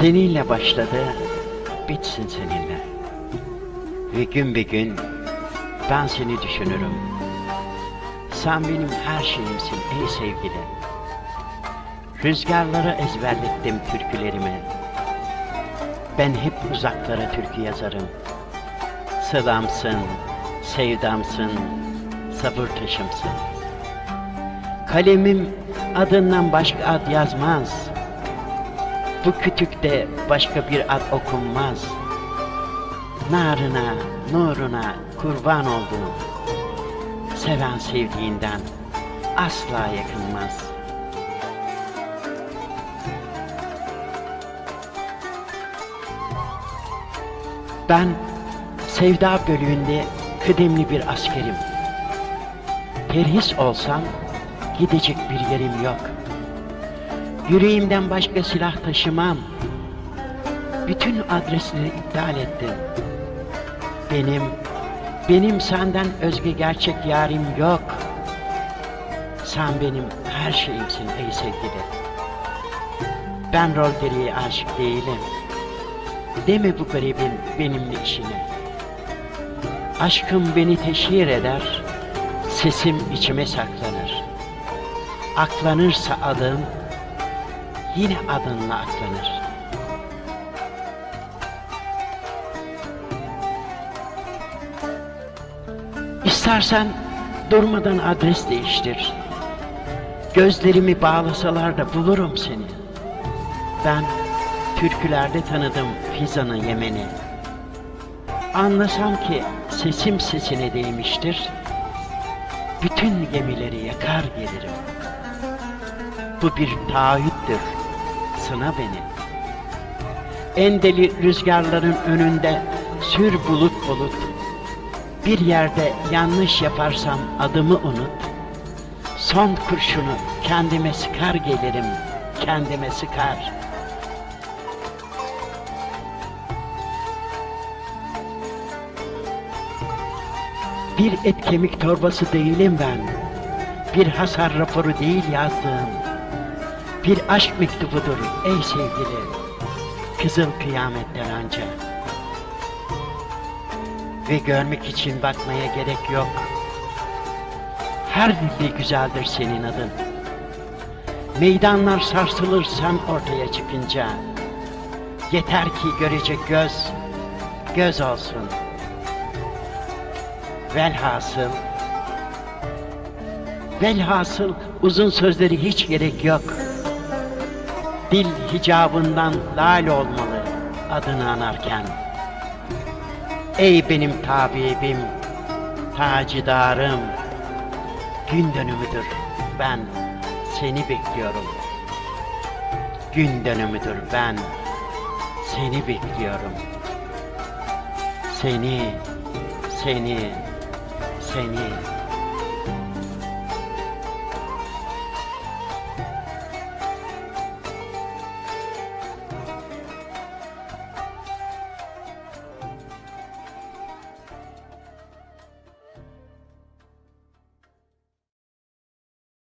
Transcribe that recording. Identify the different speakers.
Speaker 1: Seninle başladı, bitsin seninle. Ve gün bir gün ben seni düşünürüm. Sen benim her şeyimsin ey sevgili. Rüzgarlara ezberlettim türkülerimi. Ben hep uzaklara türkü yazarım. Sılamsın, sevdamsın, sabır taşımsın. Kalemim adından başka ad yazmaz. Bu kütükte başka bir ad okunmaz. Narına, nuruna kurban olduğum, seven sevdiğinden asla yakınmaz. Ben sevda bölüğünde kıdemli bir askerim. Terhis olsam gidecek bir yerim yok. Yüreğimden başka silah taşımam. Bütün adresleri iptal ettim. Benim, benim senden özge gerçek yarim yok. Sen benim her şeyimsin ey sevgili. Ben rol gereği aşık değilim. Deme bu garibin benimle işini. Aşkım beni teşhir eder, sesim içime saklanır. Aklanırsa adım, yine adınla aklanır. İstersen durmadan adres değiştir. Gözlerimi bağlasalar da bulurum seni. Ben türkülerde tanıdım Fizan'ı Yemen'i. Anlasam ki sesim sesine değmiştir. Bütün gemileri yakar gelirim. Bu bir taahhüttür. Sına beni. En deli rüzgarların önünde sür bulut bulut. Bir yerde yanlış yaparsam adımı unut. Son kurşunu kendime sıkar gelirim, kendime sıkar. Bir et kemik torbası değilim ben. Bir hasar raporu değil yazdığım. Bir aşk mektubudur ey sevgili. Kızıl kıyametten önce. Ve görmek için bakmaya gerek yok. Her dilde güzeldir senin adın. Meydanlar sarsılır sen ortaya çıkınca. Yeter ki görecek göz, göz olsun. Velhasıl, velhasıl uzun sözleri hiç gerek yok. Dil hicabından lal olmalı adını anarken. Ey benim tabibim, tacidarım, gün dönümüdür ben seni bekliyorum. Gün dönümüdür ben seni bekliyorum. Seni, seni, seni